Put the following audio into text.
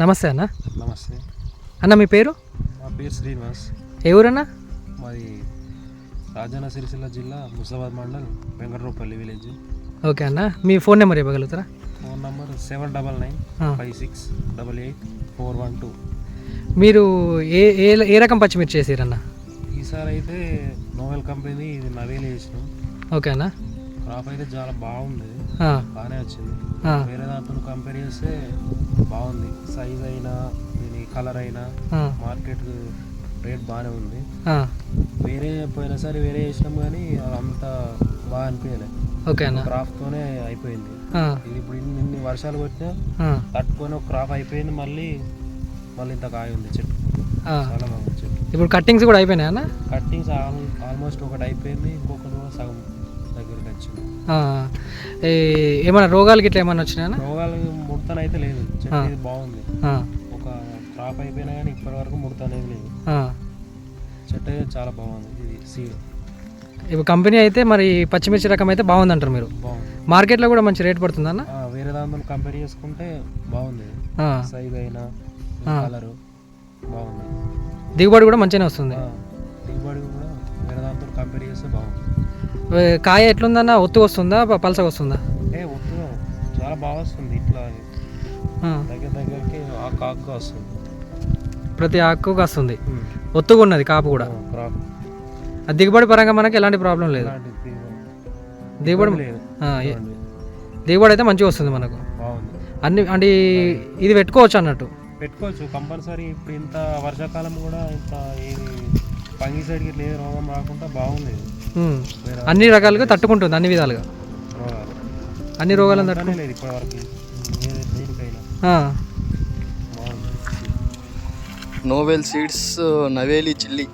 నమస్తే అన్న. నమస్తే. అన్న మీ పేరు? మా పేరు శ్రీనివాస్. ఏ ఊరన్నా? మాది రాజన్న సిరిసిల్ల జిల్లా ముసాబాద్ మండల్ వెంకటరూపల్లి విలేజ్. ఓకే అన్న. మీ phone number ఇవ్వగలుగుతారా? Phone number seven double nine. Five six double eight four one two. మీరు ఏ ఏ ఏ రకం పచ్చిమిర్చి చేసారన్న ఈసారి అయితే నోవెల్ కంపెనీ ఇది నవేలు ఓకే అన్న. క్రాప్ అయితే చాలా బాగుంది. బాగానే వచ్చింది. వేరే దాంతో కంపేర్ చేస్తే బాగుంది. సైజ్ అయినా దీని కలర్ అయినా మార్కెట్ రేట్ బాగానే ఉంది. వేరే పోయినసారి వేరే వేసినాం కానీ అంత బాగా అనిపించలే. ఓకే అన్న. క్రాప్తోనే అయిపోయింది. ఇది ఇప్పుడు ఇన్ని వర్షాలు కొట్టినా తట్టుకొని ఒక క్రాప్ అయిపోయింది మళ్ళీ మళ్ళీ ఇంత కాయ ఉంది చెట్టు. చాలా బాగుంది చెట్టు. ఇప్పుడు కట్టింగ్స్ కూడా అయిపోయినాయి అన్న? కట్టింగ్స్ ఆల్ ఆల్మోస్ట్ ఒకటి అయిపోయింది. ఇంకొకటి కూడా సగం దగ్గరికి వచ్చింది ఏమైనా రోగాలకి ఇట్లా ఏమైనా వచ్చినాయన్నా రోగాలు ముడతన అయితే లేదు చెట్టు బాగుంది. ఒక క్రాప్ అయిపోయినా కానీ ఇప్పటి వరకు ముడత అనేది లేదు. చెట్టు అయితే చాలా బాగుంది. ఇది సీడ్ ఇప్పుడు కంపెనీ అయితే మరి పచ్చిమిర్చి రకం అయితే బాగుందంటారు మీరు? బాగుంది. మార్కెట్లో కూడా మంచి రేట్ పడుతుందన్న ఆ, వేరే దాంతో కంపేర్ చేసుకుంటే బాగుంది. సైజ్ అయినా. కలరు బాగుంది. దిగుబడి కూడా మంచిగానే వస్తుంది. దిగుబడి కూడా వేరే దాంతో కంపేర్ చేస్తే బాగుంది ఏ, కాయ ఎట్లుందన్న ఒత్తు వస్తుందా? పలసగా వస్తుందా? ఏ ఒత్తు చాలా బాగా వస్తుంది ఇట్లా దగ్గర దగ్గరికి వస్తుంది. ప్రతి ఆకు వస్తుంది. ఒత్తుగా ఉన్నది కాపు కూడా. దిగుబడి పరంగా మనకి ఎలాంటి ప్రాబ్లం లేదు. దిగుబడి. దిగుబడి అయితే మంచిగా వస్తుంది మనకు. అన్ని అంటే ఇది పెట్టుకోవచ్చు అన్నట్టు. పెట్టుకోవచ్చు. కంపల్సరీ ఇప్పుడు ఇంత వర్షాకాలం కూడా ఇంత ఏది ఫంగిసైడ్కి ఇట్లా ఏ రోగం రాకుండా బాగుంది. ఇది. ఉమ్. వేరే అన్ని రకాలుగా తట్టుకుంటుంది అన్ని విధాలుగా. అన్ని రోగాలను తట్టు తట్టుకునే లేదు ఇప్పటి వరకు ఏ దేనికైనా. ఆ, బాగుంది. Novel seeds Naveli chilli.